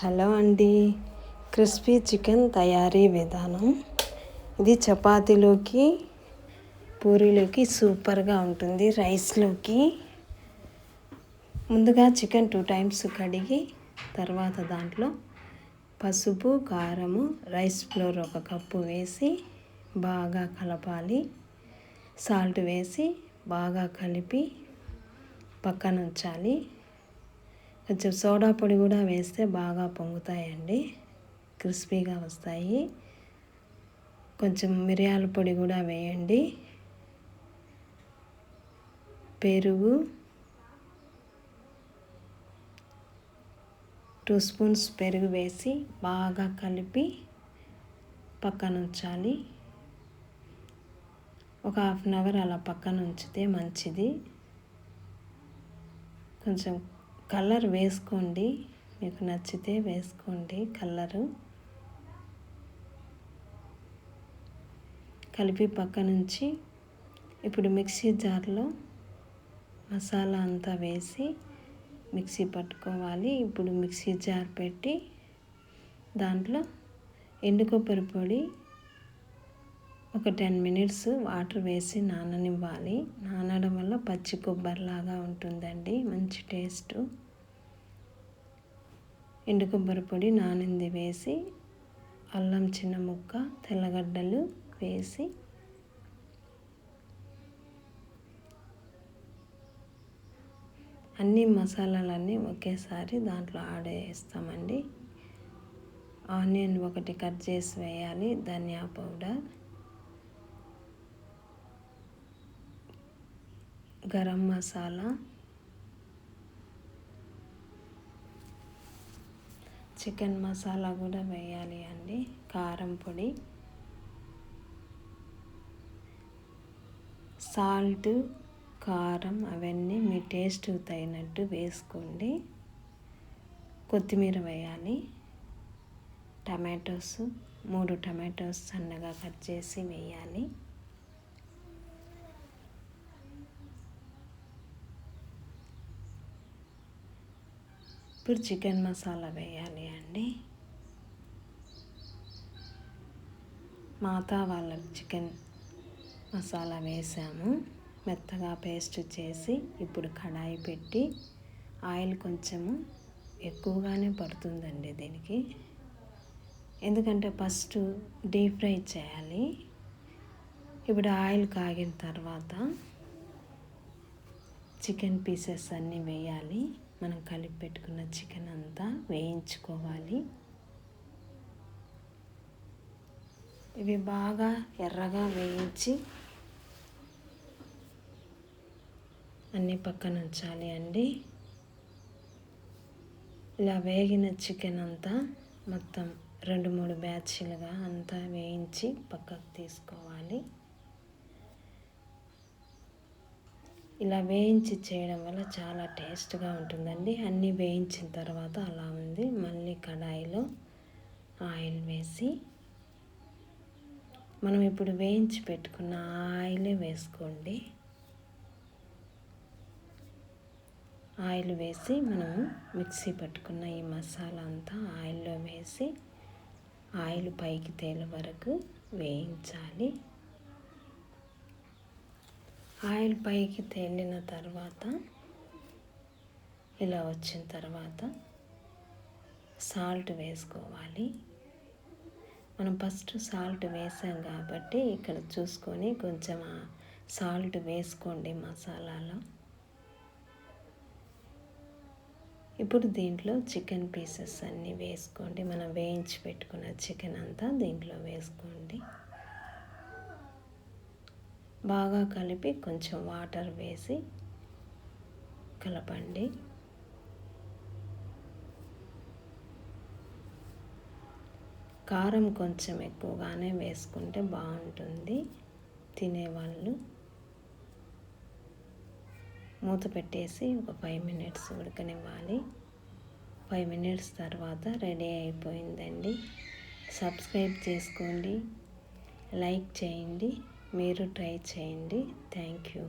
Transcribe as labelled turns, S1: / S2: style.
S1: Hello అండి. Crispy chicken తయారీ విధానం. ఇది చపాతీలోకి పూరీలోకి సూపర్గా ఉంటుంది. రైస్లోకి. ముందుగా చికెన్ టూ టైమ్స్ కడిగి తర్వాత దాంట్లో పసుపు కారము రైస్ ఫ్లోర్ ఒక కప్పు వేసి బాగా కలపాలి. సాల్ట్ వేసి బాగా కలిపి పక్కన ఉంచాలి. కొంచెం సోడా పొడి కూడా వేస్తే బాగా పొంగుతాయండి. క్రిస్పీగా వస్తాయి. కొంచెం మిరియాల పొడి కూడా వేయండి. పెరుగు టూ స్పూన్స్ పెరుగు వేసి బాగా కలిపి పక్కన ఉంచాలి. ఒక హాఫ్ అన్ అవర్ అలా పక్కన ఉంచితే మంచిది. కొంచెం కలర్ వేసుకోండి. మీకు నచ్చితే వేసుకోండి కలరు. కలిపి పక్క నుంచి ఇప్పుడు మిక్సీ జార్లో మసాలా అంతా వేసి మిక్సీ పట్టుకోవాలి. ఇప్పుడు మిక్సీ జార్ పెట్టి దాంట్లో ఎండు కొబ్బరి పొడి ఒక టెన్ మినిట్స్ వాటర్ వేసి నాననివ్వాలి. నానడం వల్ల పచ్చి కొబ్బరిలాగా ఉంటుందండి. మంచి టేస్ట్. ఎండు కొబ్బరి పొడి నానింది వేసి అల్లం చిన్న ముక్క తెల్లగడ్డలు వేసి అన్ని మసాలాలన్నీ ఒకేసారి దాంట్లో ఆడేస్తామండి ఆనియన్ ఒకటి కట్ చేసి వేయాలి. ధనియా పౌడర్. గరం మసాలా చికెన్ మసాలా కూడా వేయాలి అండి. కారం పొడి సాల్ట్ కారం అవన్నీ మీ టేస్ట్ తగినట్టు వేసుకోండి. కొత్తిమీర వేయాలి. టమాటోస్ మూడు టమాటోస్ సన్నగా కట్ చేసి వేయాలి. ఇప్పుడు చికెన్ మసాలా వేయాలి అండి. మాతా వాళ్ళ చికెన్ మసాలా వేసాము. మెత్తగా పేస్ట్ చేసి ఇప్పుడు కడాయి పెట్టి ఆయిల్ కొంచెము ఎక్కువగానే పడుతుందండి దీనికి. ఎందుకంటే ఫస్ట్ డీప్ ఫ్రై చేయాలి. ఇప్పుడు ఆయిల్ కాగిన తర్వాత చికెన్ పీసెస్ అన్నీ వేయాలి. మనం కలిపి పెట్టుకున్న చికెన్ అంతా వేయించుకోవాలి. ఇవి బాగా ఎర్రగా వేయించి అన్నీ పక్కన ఉంచాలి అండి. ఇలా వేగిన చికెన్ అంతా మొత్తం రెండు మూడు బ్యాచ్లుగా అంతా వేయించి పక్కకు తీసుకోవాలి. ఇలా వేయించి చేయడం వల్ల చాలా టేస్ట్గా ఉంటుందండి. అన్నీ వేయించిన తర్వాత అలా ఉంది. మళ్ళీ కడాయిలో ఆయిల్ వేసి మనం ఇప్పుడు వేయించి పెట్టుకున్న ఆయిలే వేసుకోండి. ఆయిల్ వేసి మనం మిక్సీ పట్టుకున్న ఈ మసాలా అంతా ఆయిల్లో వేసి ఆయిల్ పైకి తేలే వరకు వేయించాలి. ఆయిల్ పైకి తేలిన తర్వాత ఇలా వచ్చిన తర్వాత సాల్ట్ వేసుకోవాలి. మనం ఫస్ట్ సాల్ట్ వేసాం కాబట్టి ఇక్కడ చూసుకొని కొంచెం సాల్ట్ వేసుకోండి మసాలాలో. ఇప్పుడు దీంట్లో చికెన్ పీసెస్ అన్నీ వేసుకోండి. మనం వేయించి పెట్టుకున్న చికెన్ అంతా దీంట్లో వేసుకోండి. బాగా కలిపి కొంచెం వాటర్ వేసి కలపండి. కారం కొంచెం ఎక్కువగానే వేసుకుంటే బాగుంటుంది. తినేవాళ్ళు మూత పెట్టేసి ఒక ఫైవ్ మినిట్స్ ఉడకనివ్వాలి. ఫైవ్ మినిట్స్ తర్వాత రెడీ అయిపోయిందండి. సబ్స్క్రైబ్ చేసుకోండి. లైక్ చేయండి. మీరు ట్రై చేయండి. Thank you.